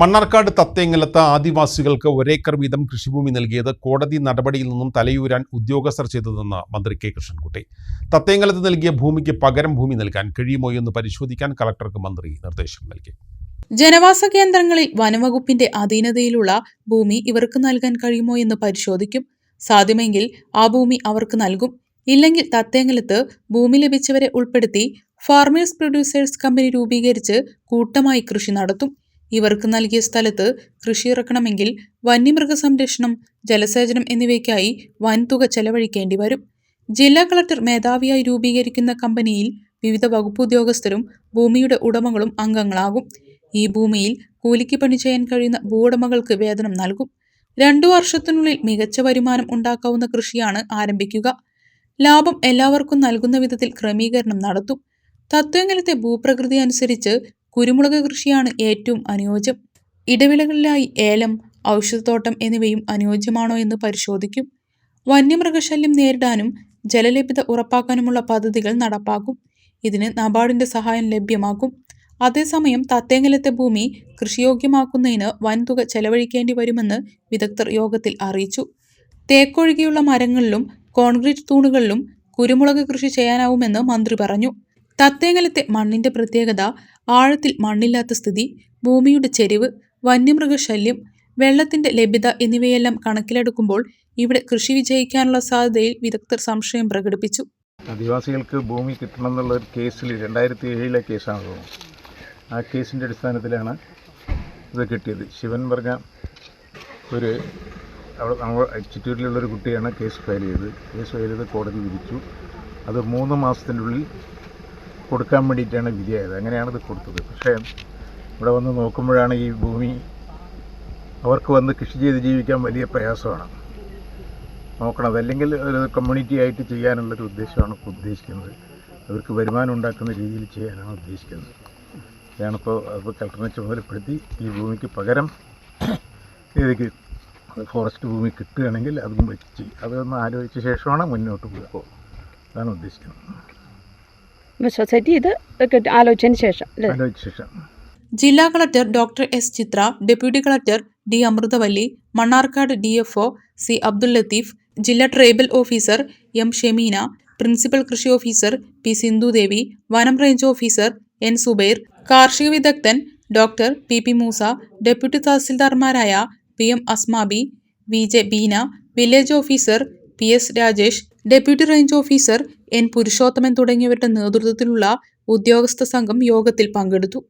മണ്ണാർക്കാട് തത്തേങ്ങലത്ത് ആദിവാസികൾക്ക് ഒരേക്കർ വീതം കൃഷിഭൂമി നൽകിയത് കോടതി നടപടിയിൽ നിന്നും തലയൂരാൻ ഉദ്യോഗസ്ഥർ ചെയ്തതെന്ന് മന്ത്രി കെ കൃഷ്ണൻകുട്ടി. തത്തേങ്ങലത്ത് നൽകിയ ഭൂമിക്ക് പകരം ഭൂമി നൽകാൻ കഴിയുമോ എന്ന് പരിശോധിക്കാൻ കളക്ടർക്ക് മന്ത്രി നിർദ്ദേശം നൽകി. ജനവാസ കേന്ദ്രങ്ങളിൽ വനവകുപ്പിന്റെ അധീനതയിലുള്ള ഭൂമി ഇവർക്ക് നൽകാൻ കഴിയുമോ എന്ന് പരിശോധിക്കും. സാധ്യമെങ്കിൽ ആ ഭൂമി അവർക്ക് നൽകും. ഇല്ലെങ്കിൽ തത്തേങ്ങലത്ത് ഭൂമി ലഭിച്ചവരെ ഉൾപ്പെടുത്തി ഫാർമേഴ്സ് പ്രൊഡ്യൂസേഴ്സ് കമ്പനി രൂപീകരിച്ച് കൂട്ടമായി കൃഷി നടത്തും. ഇവർക്ക് നൽകിയ സ്ഥലത്ത് കൃഷി ഇറക്കണമെങ്കിൽ വന്യമൃഗ സംരക്ഷണം ജലസേചനം എന്നിവയ്ക്കായി വൻതുക ചെലവഴിക്കേണ്ടി വരും. ജില്ലാ കളക്ടർ മേധാവിയായി രൂപീകരിക്കുന്ന കമ്പനിയിൽ വിവിധ വകുപ്പ് ഉദ്യോഗസ്ഥരും ഭൂമിയുടെ ഉടമകളും അംഗങ്ങളാകും. ഈ ഭൂമിയിൽ കൂലിക്ക് പണി ചെയ്യാൻ കഴിയുന്ന ഭൂവുടമകൾക്ക് വേതനം നൽകും. രണ്ടു വർഷത്തിനുള്ളിൽ മികച്ച വരുമാനം ഉണ്ടാക്കാവുന്ന കൃഷിയാണ് ആരംഭിക്കുക. ലാഭം എല്ലാവർക്കും നൽകുന്ന വിധത്തിൽ ക്രമീകരണം നടത്തും. തത്വങ്ങളത്തെ ഭൂപ്രകൃതി അനുസരിച്ച് കുരുമുളക് കൃഷിയാണ് ഏറ്റവും അനുയോജ്യം. ഇടവിളകളിലായി ഏലം ഔഷധത്തോട്ടം എന്നിവയും അനുയോജ്യമാണോ എന്ന് പരിശോധിക്കും. വന്യമൃഗശല്യം നേരിടാനും ജലലഭ്യത ഉറപ്പാക്കാനുമുള്ള പദ്ധതികൾ നടപ്പാക്കും. ഇതിന് നബാർഡിന്റെ സഹായം ലഭ്യമാക്കും. അതേസമയം തത്തേങ്ങലത്തെ ഭൂമി കൃഷിയോഗ്യമാക്കുന്നതിന് വൻതുക ചെലവഴിക്കേണ്ടി വരുമെന്ന് വിദഗ്ധർ യോഗത്തിൽ അറിയിച്ചു. തേക്കൊഴികെയുള്ള മരങ്ങളിലും കോൺക്രീറ്റ് തൂണുകളിലും കുരുമുളക് കൃഷി ചെയ്യാനാവുമെന്ന് മന്ത്രി പറഞ്ഞു. തത്തേങ്ങലത്തെ മണ്ണിന്റെ പ്രത്യേകത ആഴത്തിൽ മണ്ണില്ലാത്ത സ്ഥിതി ഭൂമിയുടെ ചെരിവ് വന്യമൃഗശല്യം വെള്ളത്തിന്റെ ലഭ്യത എന്നിവയെല്ലാം കണക്കിലെടുക്കുമ്പോൾ ഇവിടെ കൃഷി വിജയിക്കാനുള്ള സാധ്യതയിൽ വിദഗ്ധർ സംശയം പ്രകടിപ്പിച്ചു. ആദിവാസികൾക്ക് ഭൂമി കിട്ടണം എന്നുള്ള ഒരു കേസിൽ രണ്ടായിരത്തി ഏഴിലെ കേസാണ് ആ കേസിന്റെ അടിസ്ഥാനത്തിലാണ് ഇത് കിട്ടിയത്. ശിവൻ പറഞ്ഞ ഒരു അവിടെ നമ്മൾ ഒരു കുട്ടിയാണ് കേസ് ഫയൽ ചെയ്തത്. കേസ് ഫയൽ ചെയ്ത് കോടതി വിധിച്ചു. അത് മൂന്ന് മാസത്തിന്റെ ഉള്ളിൽ കൊടുക്കാൻ വേണ്ടിയിട്ടാണ് വിധിയായത് അങ്ങനെയാണ് ഇത് കൊടുത്തത്. പക്ഷേ ഇവിടെ വന്ന് നോക്കുമ്പോഴാണ് ഈ ഭൂമി അവർക്ക് വന്ന് കൃഷി ചെയ്ത് ജീവിക്കാൻ വലിയ പ്രയാസമാണ്. നോക്കണത് അല്ലെങ്കിൽ ഒരു കമ്മ്യൂണിറ്റി ആയിട്ട് ചെയ്യാനുള്ളൊരു ഉദ്ദേശമാണ് ഉദ്ദേശിക്കുന്നത്. അവർക്ക് വരുമാനം ഉണ്ടാക്കുന്ന രീതിയിൽ ചെയ്യാനാണ് ഉദ്ദേശിക്കുന്നത്. ഇതാണിപ്പോൾ അപ്പോൾ കളക്ടറിനെ ചുമതലപ്പെടുത്തി ഈ ഭൂമിക്ക് പകരം ഏതൊക്കെ ഫോറസ്റ്റ് ഭൂമി കിട്ടുകയാണെങ്കിൽ അതും വെച്ച് അതൊന്ന് ആലോചിച്ച ശേഷമാണ് മുന്നോട്ട് പോകുക അതാണ് ഉദ്ദേശിക്കുന്നത്. സൊസൈറ്റി ഇത് ആലോചിച്ചതിന് ശേഷം ജില്ലാ collector doctor S Chitra deputy collector D Amruthavalli Mannarkkad D F O C Abdul Latheef ജില്ലാ tribal officer M Shemeena principal കൃഷി ഓഫീസർ പി സിന്ധുദേവി വനം റേഞ്ച് ഓഫീസർ എൻ സുബൈർ കാർഷിക വിദഗ്ധൻ doctor P P Moosa deputy തഹസിൽദാർമാരായ P M Asmabi V J Beena village officer P S Rajesh deputy range officer N Purushothaman തുടങ്ങിയവരുടെ നേതൃത്വത്തിലുള്ള ഉദ്യോഗസ്ഥ സംഘം യോഗത്തിൽ പങ്കെടുത്തു